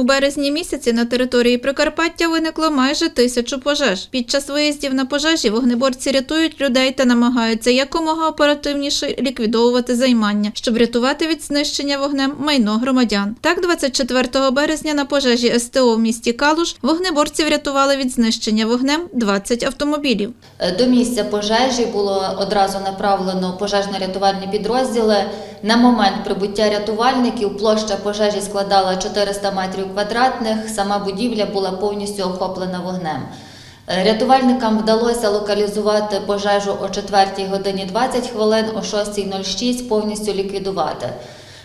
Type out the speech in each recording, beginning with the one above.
У березні місяці на території Прикарпаття виникло майже тисячу пожеж. Під час виїздів на пожежі вогнеборці рятують людей та намагаються якомога оперативніше ліквідовувати займання, щоб рятувати від знищення вогнем майно громадян. Так, 24 березня на пожежі СТО в місті Калуш вогнеборці врятували від знищення вогнем 20 автомобілів. Е, До місця пожежі було одразу направлено пожежно-рятувальні підрозділи. На момент прибуття рятувальників площа пожежі складала 400 метрів квадратних. Сама будівля була повністю охоплена вогнем. Е, Рятувальникам вдалося локалізувати пожежу о 4 годині 20 хвилин, о 6.06 повністю ліквідувати.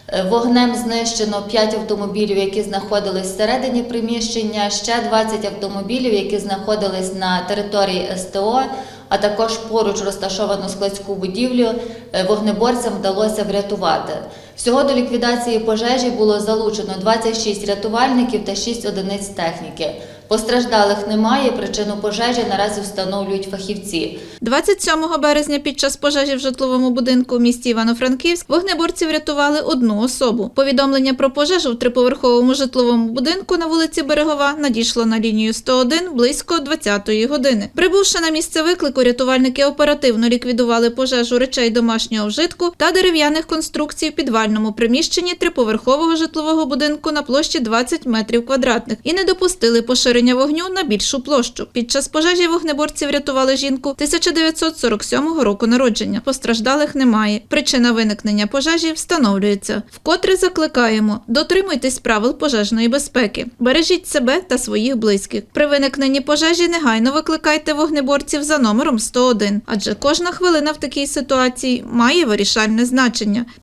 Е, Вогнем знищено 5 автомобілів, які знаходились всередині приміщення, ще 20 автомобілів, які знаходились на території СТО, а також поруч розташовану складську будівлю е, вогнеборцям вдалося врятувати. Всього до ліквідації пожежі було залучено 26 рятувальників та 6 одиниць техніки. Постраждалих немає. Причину пожежі наразі встановлюють фахівці. 27 березня під час пожежі в житловому будинку в місті Івано-Франківськ вогнеборці врятували одну особу. Повідомлення про пожежу в триповерховому житловому будинку на вулиці Берегова надійшло на лінію 101 близько 20-ї години. Прибувши на місце виклику, рятувальники оперативно ліквідували пожежу речей домашнього вжитку та дерев'яних конструкцій в підвальному приміщенні триповерхового житлового будинку на площі 20 метрів квадратних і не допустили поширення вогню на більшу площу. Під час пожежі вогнеборці врятували жінку 1947 року народження. Постраждалих немає. Причина виникнення пожежі встановлюється. Вкотре закликаємо: дотримуйтесь правил пожежної безпеки, бережіть себе та своїх близьких. При виникненні пожежі негайно викликайте вогнеборців за номером 101, адже кожна хвилина в такій ситуації має вирішальне значення.